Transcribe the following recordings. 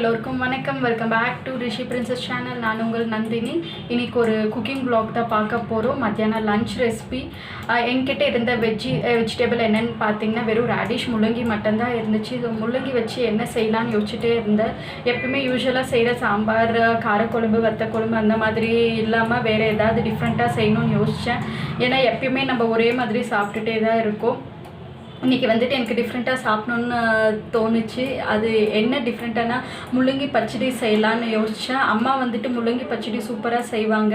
எல்லோருக்கும் வணக்கம். Welcome back to Rishi Princess channel நான் உங்கள் நந்தினி. இன்றைக்கி ஒரு குக்கிங் ப்ளாக் தான் பார்க்க போகிறோம் மத்தியானம் லஞ்ச் ரெசிபி என்கிட்ட இருந்த வெஜ்ஜி வெஜிடபிள் என்னென்னு பார்த்தீங்கன்னா வெறும் ரேடிஷ் முள்ளங்கி மட்டும்தான் இருந்துச்சு. இது முள்ளங்கி வச்சு என்ன செய்யலாம்னு யோசிச்சுட்டே இருந்தேன். எப்பவுமே யூஸ்வலாக செய்கிற சாம்பார் காரக்குழம்பு வத்த குழம்பு அந்த மாதிரி இல்லாமல் வேறு ஏதாவது டிஃப்ரெண்ட்டாக செய்யணும்னு யோசித்தேன் ஏன்னா எப்பயுமே நம்ம ஒரே மாதிரி சாப்பிட்டுட்டே தான் இருக்கோம். இன்றைக்கி வந்துட்டு எனக்கு டிஃப்ரெண்ட்டாக சாப்பிட்ணுன்னு தோணுச்சு. அது என்ன டிஃப்ரெண்ட்டானா முள்ளங்கி பச்சடி செய்யலான்னு யோசித்தேன் அம்மா வந்துட்டு முள்ளங்கி பச்சடி சூப்பராக செய்வாங்க.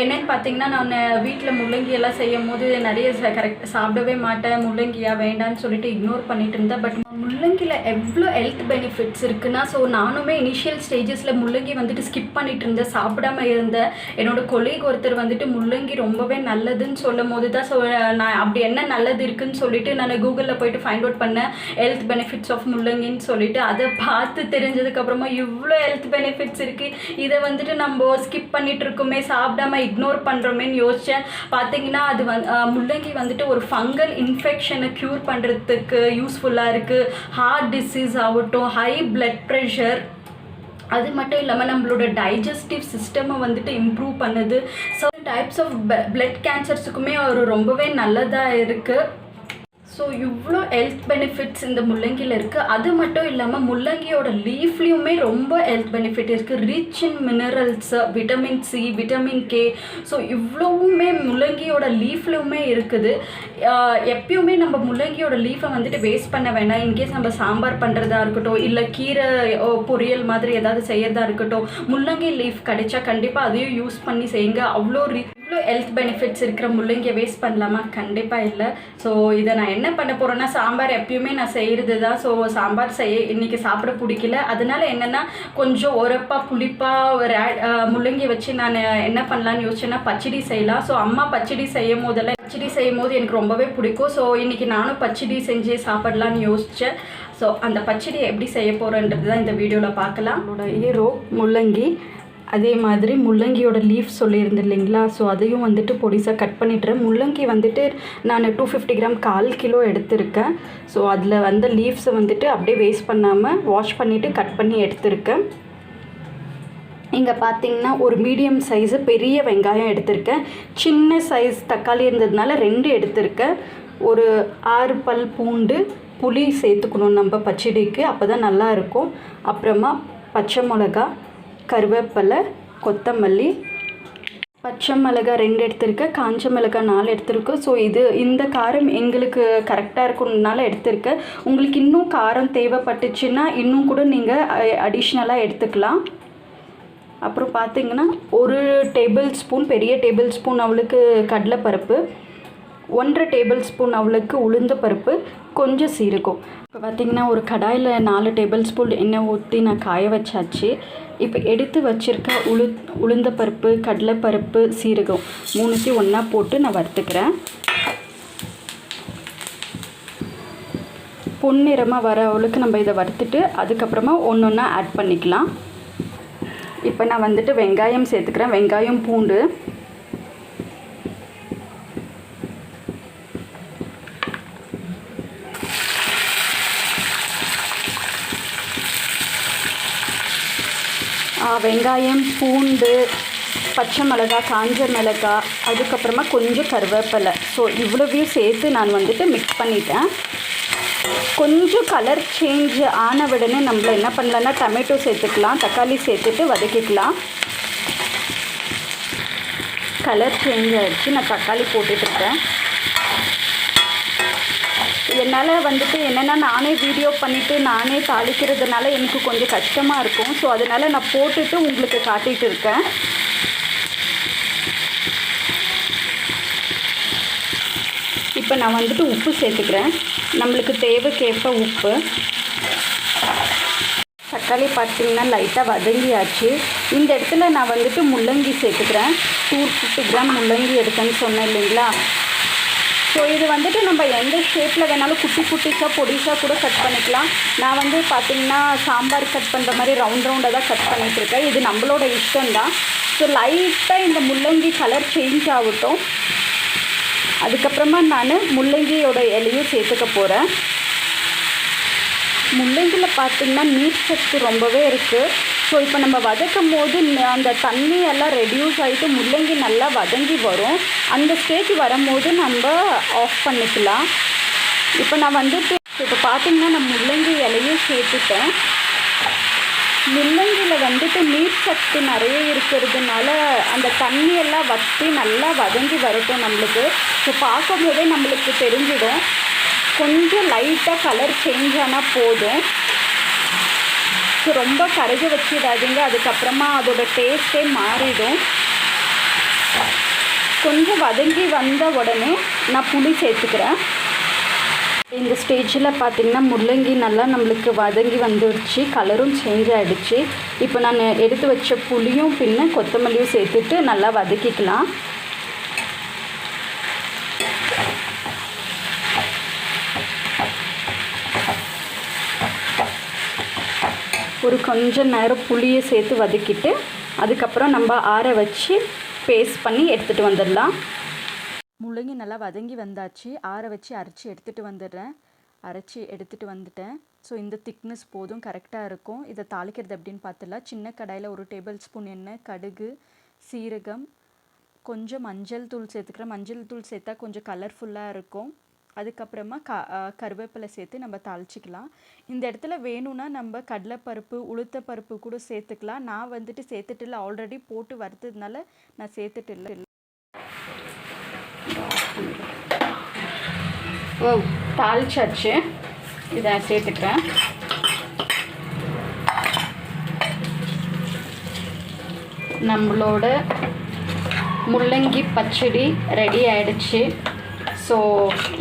என்னென்னு பார்த்தீங்கன்னா நான் வீட்டில் முள்ளங்கி எல்லாம் செய்யும் போது நிறைய கரெக்ட் சாப்பிடவே மாட்டேன். முள்ளங்கியா வேண்டான்னு சொல்லிட்டு இக்னோர் பண்ணிட்டு இருந்தேன். பட் முள்ளங்கியில் எவ்வளோ ஹெல்த் பெனிஃபிட்ஸ் இருக்குன்னா ஸோ நானுமே இனிஷியல் ஸ்டேஜஸில் முள்ளங்கி வந்துட்டு ஸ்கிப் பண்ணிட்டு இருந்தேன். சாப்பிடாம இருந்தேன். என்னோட கொலீக் ஒருத்தர் வந்துட்டு முள்ளங்கி ரொம்பவே நல்லதுன்னு சொல்லும் போது தான் ஸோ நான் அப்படி என்ன நல்லது இருக்குன்னு சொல்லிட்டு நான் கூகுள் கூகுளில் போயிட்டு ஃபைண்ட் அவுட் பண்ணேன் ஹெல்த் பெனிஃபிட்ஸ் ஆஃப் முள்ளங்கின்னு சொல்லிட்டு அதை பார்த்து தெரிஞ்சதுக்கப்புறமா இவ்வளோ ஹெல்த் பெனிஃபிட்ஸ் இருக்குது இதை வந்துட்டு நம்ம ஸ்கிப் பண்ணிட்டு இருக்கோமே சாப்பிடாம இக்னோர் பண்ணுறோமேன்னு யோசித்தேன் பார்த்தீங்கன்னா அது வந் முள்ளங்கி வந்துட்டு ஒரு ஃபங்கல் இன்ஃபெக்ஷனை க்யூர் பண்ணுறதுக்கு யூஸ்ஃபுல்லாக இருக்குது ஹார்ட் டிசீஸ் ஆகட்டும் ஹை பிளட் ப்ரெஷர் அது மட்டும் இல்லாமல் நம்மளோட டைஜஸ்டிவ் சிஸ்டமை வந்துட்டு இம்ப்ரூவ் பண்ணுது. ஸோ டைப்ஸ் ஆஃப் பிளட் கேன்சர்ஸுக்குமே ஒரு ரொம்பவே நல்லதாக இருக்குது ஸோ இவ்வளோ ஹெல்த் பெனிஃபிட்ஸ் இந்த முள்ளங்கியில் இருக்குது அது மட்டும் இல்லாமல் முள்ளங்கியோட லீஃப்லேயுமே ரொம்ப ஹெல்த் பெனிஃபிட் இருக்குது rich in minerals vitamin C vitamin K so இவ்வளவுமே முள்ளங்கியோட லீஃப்லையுமே இருக்குது. எப்பயுமே நம்ம முள்ளங்கியோட லீஃபை வந்துட்டு வேஸ்ட் பண்ண வேணாம். இன்கேஸ் நம்ம சாம்பார் பண்ணுறதா இருக்கட்டும் இல்லை கீரை ஓ, பொரியல் மாதிரி ஏதாவது செய்யறதா இருக்கட்டும் முள்ளங்கி லீஃப் கிடைச்சா கண்டிப்பாக அதையும் யூஸ் பண்ணி செய்யுங்க. அவ்வளோ ரி இவ்வளோ ஹெல்த் பெனிஃபிட்ஸ் இருக்கிற முள்ளங்கியை வேஸ்ட் பண்ணலாமா? கண்டிப்பாக இல்லை. ஸோ இதை நான் என்ன பண்ண போகிறேன்னா சாம்பார் எப்பயுமே நான் செய்கிறது தான். ஸோ சாம்பார் செய்ய இன்றைக்கி சாப்பிட பிடிக்கல. அதனால என்னென்னா கொஞ்சம் உரப்பாக புளிப்பாக ஒரு முள்ளங்கி வச்சு நான் என்ன பண்ணலான்னு யோசிச்சேன்னா பச்சடி செய்யலாம். ஸோ அம்மா பச்சடி செய்யும் போதெல்லாம் பச்சடி செய்யும் போது எனக்கு ரொம்பவே பிடிக்கும். ஸோ இன்றைக்கி நானும் பச்சடி செஞ்சு சாப்பிடலான்னு யோசித்தேன் ஸோ அந்த பச்சடியை எப்படி செய்ய போகிறேன்றது தான் இந்த வீடியோவில் பார்க்கலாம். நம்மளோட முள்ளங்கி அதே மாதிரி முள்ளங்கியோட லீஃப் சொல்லியிருந்தேன் இல்லைங்களா? ஸோ அதையும் வந்துட்டு பொடிசாக கட் பண்ணிட்டுறேன். முள்ளங்கி வந்துட்டு நான் டூ ஃபிஃப்டி கிராம் கால் கிலோ எடுத்திருக்கேன். ஸோ அதில் வந்த லீவ்ஸை வந்துட்டு அப்படியே வேஸ்ட் பண்ணாமல் வாஷ் பண்ணிவிட்டு கட் பண்ணி எடுத்திருக்கேன். இங்கே பார்த்தீங்கன்னா ஒரு மீடியம் சைஸு பெரிய வெங்காயம் எடுத்திருக்கேன். சின்ன சைஸ் தக்காளி இருந்ததுனால ரெண்டு எடுத்திருக்கேன். ஒரு ஆறு பல் பூண்டு புளி சேர்த்துக்கணும் நம்ம பச்சடிக்கு அப்போ தான் நல்லாயிருக்கும் அப்புறமா பச்சை மிளகா கருவேப்பிலை கொத்தமல்லி பச்சை மிளகா ரெண்டு எடுத்திருக்கேன் காஞ்ச மிளகாய் நாலு எடுத்திருக்கேன். ஸோ இது இந்த காரம் எங்களுக்கு கரெக்டாக இருக்கணுனால எடுத்திருக்கேன். உங்களுக்கு இன்னும் காரம் தேவைப்பட்டுச்சுன்னா இன்னும் கூட நீங்கள் அடிஷ்னலாக எடுத்துக்கலாம். அப்புறம் பார்த்தீங்கன்னா ஒரு டேபிள் ஸ்பூன் பெரிய டேபிள் ஸ்பூன் அவளுக்கு கடலைப்பருப்பு. ஒன்றரை டேபிள் ஸ்பூன் அவளுக்கு உளுந்த பருப்பு கொஞ்சம் சீரகம். இப்போ பார்த்திங்கன்னா ஒரு கடாயில் நாலு டேபிள் ஸ்பூன் எண்ணெய் ஊற்றி நான் காய வச்சாச்சு. இப்போ எடுத்து வச்சுருக்க உளு உளுந்த பருப்பு கடலைப்பருப்பு சீரகம் மூணுத்தையும் ஒன்றா போட்டு நான் வறுத்துக்கிறேன். பொன்னிறமாக வர அவளுக்கு நம்ம இதை வறுத்துட்டு அதுக்கப்புறமா ஒன்று ஒன்றா ஆட் பண்ணிக்கலாம். இப்போ நான் வந்துட்டு வெங்காயம் சேர்த்துக்கிறேன். வெங்காயம் பூண்டு. மிளகாய் வெங்காயம் பூண்டு பச்சை மிளகாய் காஞ்ச மிளகாய் அதுக்கப்புறமா கொஞ்சம் கருவேப்பிலை. ஸோ இவ்வளவையும் சேர்த்து நான் வந்துட்டு மிக்ஸ் பண்ணிட்டேன். கொஞ்சம் கலர் சேஞ்ச் ஆன உடனே நம்மள என்ன பண்ணலான்னா டமேட்டோ சேர்த்துக்கலாம் தக்காளி சேர்த்துட்டு வதக்கிக்கலாம். கலர் சேஞ்ச் ஆகிடுச்சு நான் தக்காளி போட்டுட்ருக்கேன் என்னால் வந்துட்டு என்னென்னா நானே வீடியோ பண்ணிவிட்டு நானே தாளிக்கிறதுனால எனக்கு கொஞ்சம் கஷ்டமாக இருக்கும். ஸோ அதனால் நான் போட்டுட்டு உங்களுக்கு காட்டிகிட்டு இருக்கேன். இப்போ நான் வந்துட்டு உப்பு சேர்த்துக்கிறேன். நம்மளுக்கு தேவைக்கேற்ப உப்பு. தக்காளி பார்த்தீங்கன்னா லைட்டாக வதங்கியாச்சு. இந்த இடத்துல நான் வந்துட்டு முள்ளங்கி சேர்த்துக்கிறேன். டூ ஃபிஃப்டி கிராம் முள்ளங்கி எடுத்தேன்னு சொன்னேன் இல்லைங்களா? ஸோ இது வந்துட்டு நம்ம எந்த ஷேப்பில் வேணாலும் குட்டி குட்டிஸாக பொடிசாக கூட கட் பண்ணிக்கலாம். நான் வந்து பார்த்திங்கன்னா சாம்பார் கட் பண்ணுற மாதிரி ரவுண்ட் ரவுண்டாக தான் கட் பண்ணிகிட்ருக்கேன் இது நம்மளோட இஷ்டம்தான் ஸோ லைட்டாக இந்த முள்ளங்கி கலர் சேஞ்ச் ஆகட்டும். அதுக்கப்புறமா நான் முள்ளங்கியோட இலையும் சேர்த்துக்க போகிறேன் முள்ளங்கியில் பார்த்திங்கன்னா நீர் சத்து ரொம்பவே இருக்குது ஸோ இப்போ நம்ம வதக்கும் போது அந்த தண்ணி எல்லாம் ரெடியூஸ் ஆகிட்டு முள்ளங்கி நல்லா வதங்கி வரும். அந்த ஸ்டேஜ் வரும்போது நம்ம ஆஃப் பண்ணிக்கலாம். இப்போ நான் வந்துட்டு இப்போ பார்த்திங்கன்னா நான் முள்ளங்கி இலையும் சேர்த்துட்டேன். முள்ளங்கியில் வந்துட்டு நீர் சத்து நிறைய இருக்கிறதுனால அந்த தண்ணியெல்லாம் வற்றி நல்லா வதங்கி வரட்டும் நம்மளுக்கு. ஸோ பார்க்கும்போதே நம்மளுக்கு தெரிஞ்சிடும். கொஞ்சம் லைட்டாக கலர் சேஞ்ச் ஆனால் போதும். ஸோ ரொம்ப கரைக வச்சிடாதீங்க. அதுக்கப்புறமா அதோட டேஸ்ட்டே மாறிடும். கொஞ்சம் வதங்கி வந்த உடனே நான் புளி சேர்த்துக்கிறேன். இந்த ஸ்டேஜில் பார்த்திங்கன்னா முள்ளங்கி நல்லா நம்மளுக்கு வதங்கி வந்துடுச்சு கலரும் சேஞ்ச் ஆகிடுச்சு இப்போ நான் எடுத்து வச்ச புளியும் பின்ன கொத்தமல்லியும் சேர்த்துட்டு நல்லா வதக்கிக்கலாம். ஒரு கொஞ்சம் நேரம் புளியை சேர்த்து வதக்கிட்டு அதுக்கப்புறம் நம்ம ஆற வச்சு பேஸ்ட் பண்ணி எடுத்துகிட்டு வந்துடலாம். முள்ளங்கி நல்லா வதங்கி வந்தாச்சு. ஆற வச்சு அரைச்சி எடுத்துகிட்டு வந்துடுறேன். அரைச்சி எடுத்துகிட்டு வந்துட்டேன். ஸோ இந்த திக்னஸ் போதும் கரெக்டாக இருக்கும். இதை தாளிக்கிறது எப்படின்னு பார்த்துடலாம். சின்ன கடாயில் ஒரு டேபிள் ஸ்பூன் எண்ணெய் கடுகு சீரகம் கொஞ்சம் மஞ்சள் தூள் சேர்த்துக்கிறேன். மஞ்சள் தூள் சேர்த்தா கொஞ்சம் கலர்ஃபுல்லாக இருக்கும். அதுக்கப்புறமா க கருவேப்பிலை சேர்த்து நம்ம தாளிச்சிக்கலாம். இந்த இடத்துல வேணும்னா நம்ம கடலைப்பருப்பு உளுத்தப்பருப்பு கூட சேர்த்துக்கலாம். நான் வந்துட்டு சேர்த்துட்டு இல்லை ஆல்ரெடி போட்டு வறுத்ததுனால நான் சேர்த்துட்டு இல்லை. ஓ தாளிச்சாச்சு. இதை சேர்த்துக்கிறேன். நம்மளோட முள்ளங்கி பச்சடி ரெடி ஆயிடுச்சு. ஸோ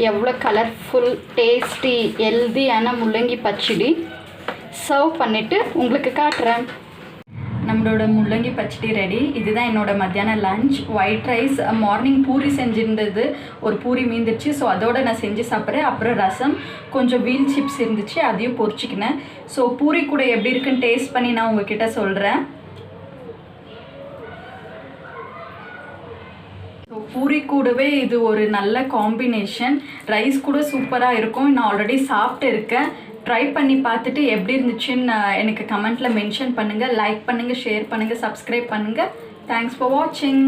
எவ்வளோ கலர்ஃபுல் டேஸ்டி ஹெல்தியான முள்ளங்கி பச்சடி சர்வ் பண்ணிவிட்டு உங்களுக்கு காட்டுறேன். நம்மளோட முள்ளங்கி பச்சடி ரெடி இதுதான் என்னோட மத்தியான lunch white rice morning puri செஞ்சுருந்தது. ஒரு பூரி மீந்துச்சு. ஸோ அதோட நான் செஞ்சு சாப்பிட்றேன். அப்புறம் ரசம். கொஞ்சம் வீல் சிப்ஸ் இருந்துச்சு. அதையும் பொறிச்சிக்கினேன் ஸோ பூரி கூட எப்படி இருக்குன்னு டேஸ்ட் பண்ணி நான் உங்ககிட்ட சொல்கிறேன் பூரி கூடவே இது ஒரு நல்ல காம்பினேஷன் ரைஸ் கூட சூப்பராக இருக்கும். நான் ஆல்ரெடி சாப்பிட்டு இருக்கேன். ட்ரை பண்ணி பார்த்துட்டு எப்படி இருந்துச்சுன்னு எனக்கு கமெண்ட்டில் மென்ஷன் பண்ணுங்கள் லைக் பண்ணுங்கள் ஷேர் பண்ணுங்கள் சப்ஸ்கிரைப் பண்ணுங்கள் தேங்க்ஸ் ஃபார் வாட்சிங்